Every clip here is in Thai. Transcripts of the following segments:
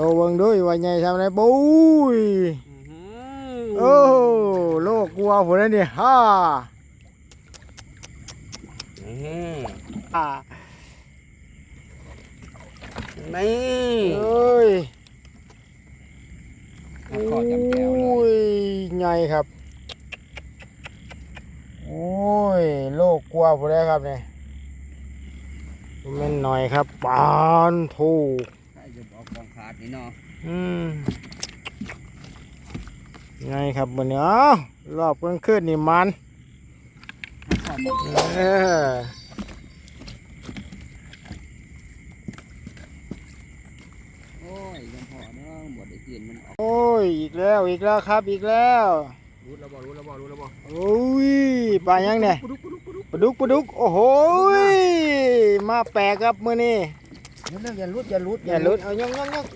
โตเบิ่งด้วยว่าใหญ่ทำไรปุ้ยโอ้โลกกลัวผมแล้วนี่ฮ่านี่อ่านี่เอ้ยน้ำขอดจำแก้วเลโอ้ยยใหญ่ครับ โอ้ย โลกกลัวผมแล้วครับเนี่ยแม่นหน่อยครับปานทู ใครจะบอกกองขาดนี่เนาะอืมไงครับวันนี้เอ้ารอบกลางคืนนี่มันขอดหมดเออโอ้ยยังพอเนาะหมดได้กินมันออกโอ้ยอีกแล้วอีกแล้วครับอีกแล้วรู้แล้วบ่รู้แล้วบ่รู้แล้วบ่โอ้ยปลายังเนี่ยปุ๊ดุกปุ๊ดุกปุ๊ดุกปลาดุกปลาดุกโอ้โหยมาแปลกครับมือนี้เรื่ องอย่าลุดอย่าลุดอย่าลุ้นเอาย่องย่องย่อง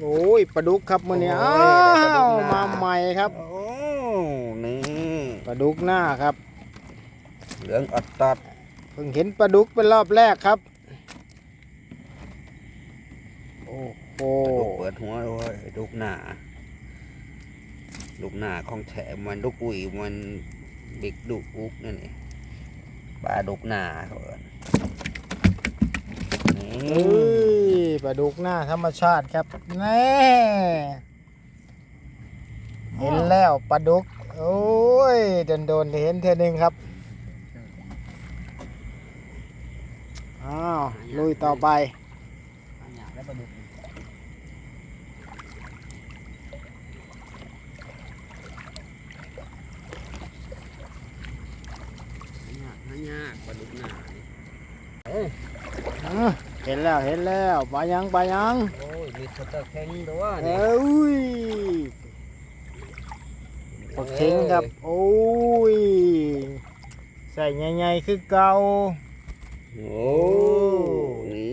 โอ้ยปลาดุกครับมือนี้โอ้อ้ายได้ปลาดุวกหน้ามมาใหม่ครับโอ้นี่ปลาดุกหน้าครับ เหลืองอัดตัดเพิ่งเห็นปลาดุกเป็นรอบแรกครับโอ้โหดุกเปิดหัวเลยดุกหน้าดุกหน้าของแถมมันดุกอุ๋ยมันบิ๊กดุกอุกนั่นนี่ปลาดุกหน้าเขาเอุ้ยปลาดุกหน้าธรรมชาติครับแน่เห็นแล้วปลาดุก โอ้ยโดนโดนเห็นเท่นึงครับอ้าวลุยต่อไปแล้วปลาดุกหายากหายากปลาดุกหน้านี่ อื้อเห็นแล้วเห็นแล้วปลายังปลายังโอ้ยมีสเตอร์แข็งด้วยเอนี่้ยปลาเข็งครับโอ้ยใส่ใหญ่ๆคือเก่าโอ้นี่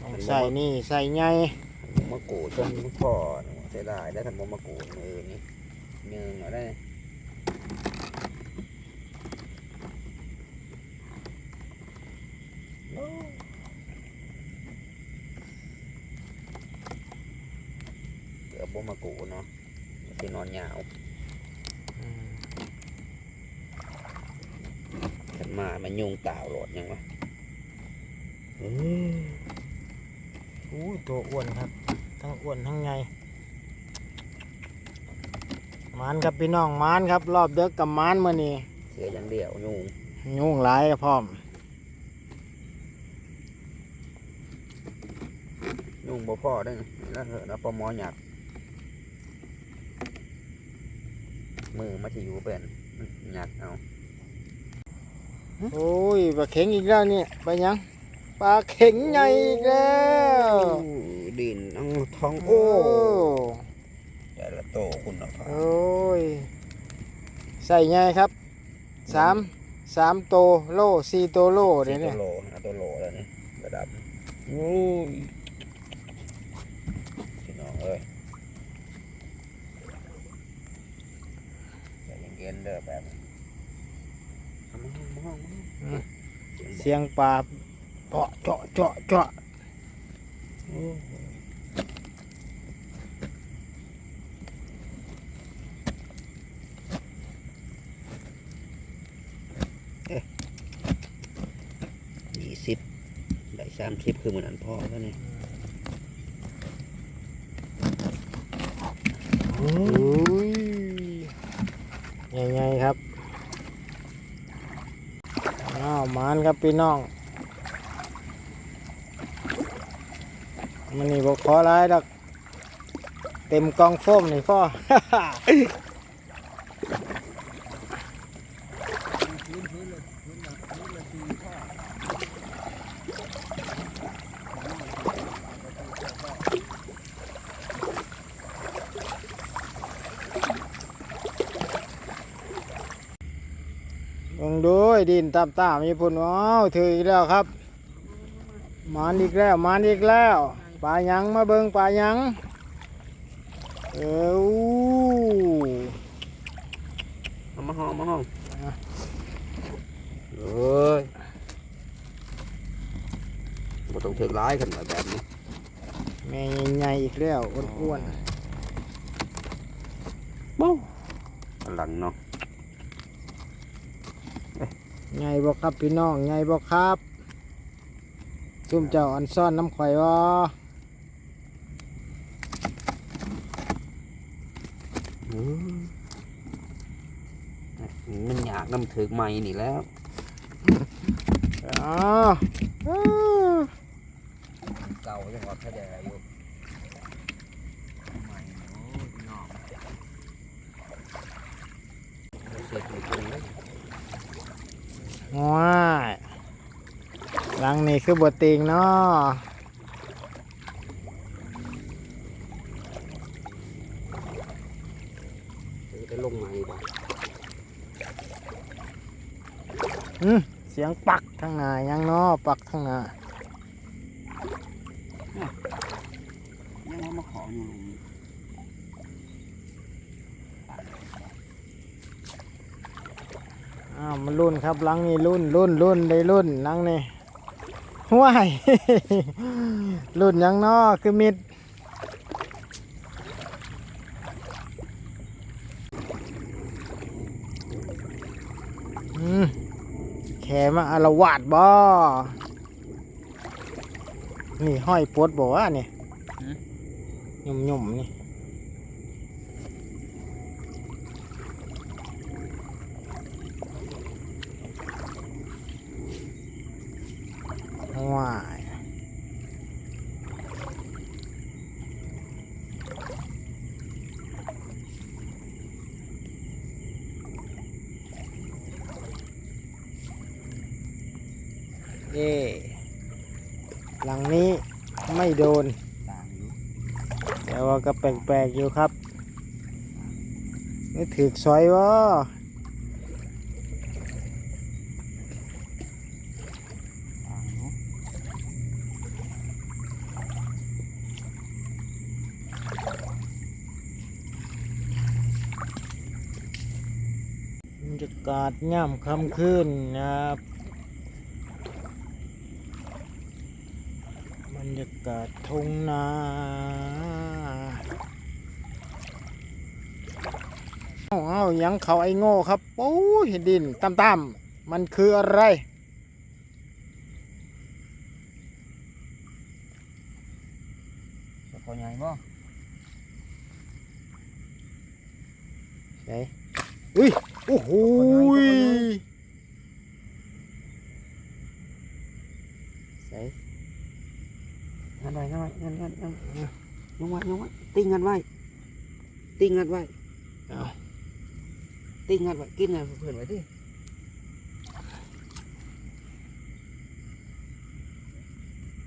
ต้องใส่นี่ใส่ใหญ่มะกรูดจนพ่อนี่เสียดายได้ทันบ่มะกรูดมือนี่เนืองเอาได้ บบ่มะกรูดเนาะสินอนยาวขันมามันยุงตาวโหลดยังวะอืมอู้ยตัวอ้วนครับ ทั้งอ้วนทั้งใหญ่หมานครับพี่น้องหมานครับ รอบเด็กกับหมานมื่อนี้เสียอย่างเดียวยุงยุ่งหลายพร้อมยุงบ่พอได้นะแล้วเหอะนะปลาหมอหยัด มือมาที่อยู่เป็นหยัดเอาโอ้ยปลาเข็งอีกแล้วเนี่ยปลายังปลาเข็งใหญ่อีกแล้วดินอังทองโอ้โอ้แต่ละโตคุณภาพโอ้ยใส่ใหญ่ครับสามสามโตโลสี่โตโลเดี๋ยวตันี้วโลนะตัวโลแล้วนี่ระดับโอ้ยพี่น้องเอ้ยใจเย็ นๆเด้อแบบนี้เอามาห้องมาห้องมาห้องเสียงบอกเสียงปลาเจาะเจาะเจาะเจาะโอ้โหยี่สิบได้สามสิบคือเหมือนอันพ่อแล้วนี่โอ้ยใหญ่ๆครับอ้าวห มานครับพี่น้องมันนี่บอกขอร้ายดักเต็มกองโฟมนี่พ่อ ลงด้วยดินตามตามญี่ปุ่นว้าวถืออีกแล้วครับหมานอีกแล้วหมานอีกแล้วปลายังมาเบิงปลายังเอ้าเอามาห้องมาห้องเอ้ยบ่ต้องถึงร้ายกันแบบนี้แม่ใหญ่ๆอีกแล้วอ้วนบู๊กำลังเนาะ ๆใหญ่บ่ครับพี่น้องใหญ่บ่ครับซุ่มเจ้าอันซ่อนน้ำข่อยบ่อืมมันอยากน้ำถึกใหม่นี่แล้วอ๋ออ้าเก่ายังว่าแค่ใดอยู่ใหม่โอ้ยนอกเสร็จอยู่ตรงนี้ ว้ายหลังนี่คือบทติงเนาะจะลงมาอีกว่าอืมเสียงปักทางหน้ายังเนาะปักทางหน้ายังว่ามาขออยู่ อ้าว มันรุ่นครับหลังนี่รุ่นรุ่นรุ่นได้รุ่นหลังนี่ว้ายรุ่นยังเนาะคือมิดอืมแขมาอารวาดบ่ นี่ห้อยปวดบอกว่านี่หยุ่มหยุ่มๆนี่ว้ายเย่หลังนี้ไม่ โดน แต่ว่าก็แปลกๆอยู่ครับนี่ถือซอยวะบรรยากาศย่ำค่ำคืนนะครับบรร ยากาศทุ่งนาเอาเอายังเขาไอ้โง่ครับโอ้ยดินต่ำๆมันคืออะไรจะพอใหญ่บ่ไหนอุ้ย โอ้โหยใส่ งันไว้ งันไว้งันงันงันยงไว้ยงไว้ติงงันไว้ติงงันไว้เอาติงงันไว้กินงันเพื่อนไว้ดิ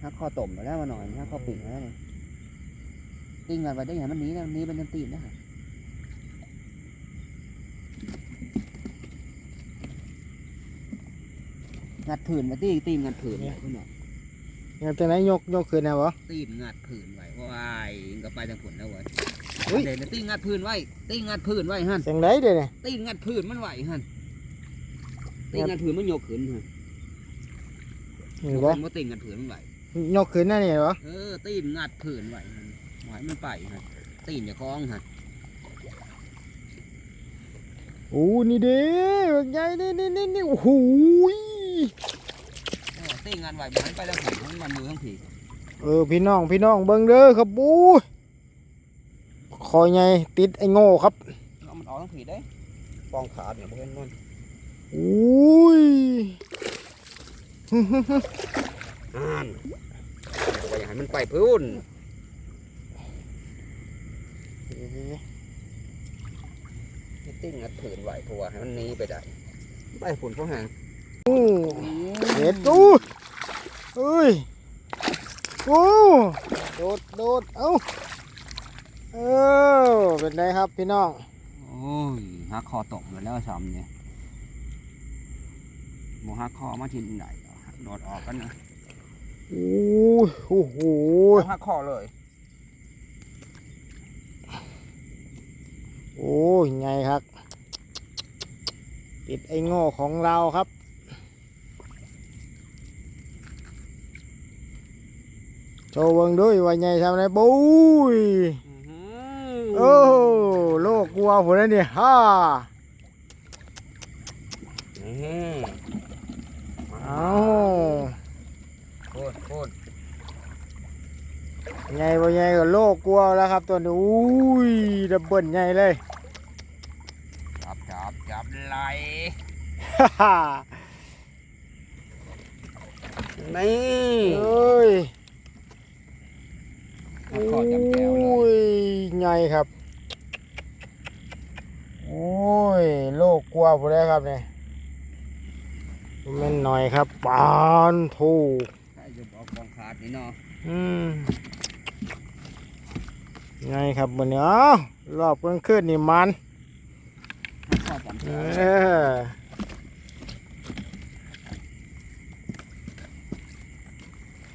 ฮักคอต้มมาแล้วมาหน่อยฮักคอปิ่งแล้วนี่ติงงันไว้ได้ยังมันหนีนะมันหนีมันยังตีนนะงัดผืนไว้ตีตีนงัดผื่นไว้คุณหมอ ย่างตัวไหนยกยกขึ้นนะวะตีนงัดผื่นไว้ว้ายอิงก็ไปทางผลแล้วเว้ยอุ๊ย เดี๋ยวนะตีนงัดผื่นไว้ตีนงัดผื่นไว้ฮันเสียงไหนเดี๋ยวนี้ตีนงัดผื่นมันไหวฮันตีนงัดผื่นมันยกขึ้นฮันเห็นบ่ว่าตีนงัดผื่นมันไหวยกขึ้นนั่นนี่วะเออตีนงัดผื่นไหวฮันไหวมันไปฮันตีนอย่าคล้องฮันโอ้นี่เด้ใหญ่นี่นี่นี่นี่โอ้โหย เออตีนงัดไหวมันไปแล้วผีมันมันมือทั้งผีเออพี่น้องพี่น้องเบิ่งเด้อครับบูคอยไงติดไอ้โง่ครับเอามันออกทั้งผีได้ปองขาเนี่ยเพื่อนมันโอ้ยอ่านไปอย่าให้มันไปพื้นตีนงัดผื่นไหวเพราะว่าให้มันหนีไปได้ไปผุนเพราะหางโอ้เด็ดกู เอ้ยโอ้โดดโดดเอ้าเออเป็นไงครับพี่น้องโอ้ยหักคอตกอยู่แล้วซ้ำเนี่ยโมหักคอมาทินไหนโดดออกกันนะโอ้ยโอ้โหหักคอเลย โอ้ยไงครับติดไอ้โง่ของเราครับ โชว์เบิ่งด้วยว่าใหญ่ทำไรปุ้ยโอ้โลกกลัวผมแล้วนี่ฮ่านี่เอาโคตรโคตรใหญ่บ่ใหญ่ก็โลกกลัวแล้วครับตัวนี้อุ้ยดับเบิลใหญ่เลยจับจับจับไหลฮ่าฮ่านี่เอ้ย เอาขอจับแก้วเลอุ้ยยใหญ่ครับ โอ้ย โลกกลัวผมแล้วครับเนี่ยมันหน่อยครับปานถูกใครจะบอกกองขาดนี่เนาะอืมไงครับวันนี้เอ้ารอบกลางคืนนี่มันขอจับเอแก้วอ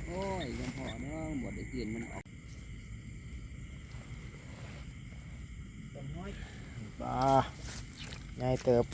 โอ้ยยังพอเนาะบดได้กินมันออก ปลาไง เติบ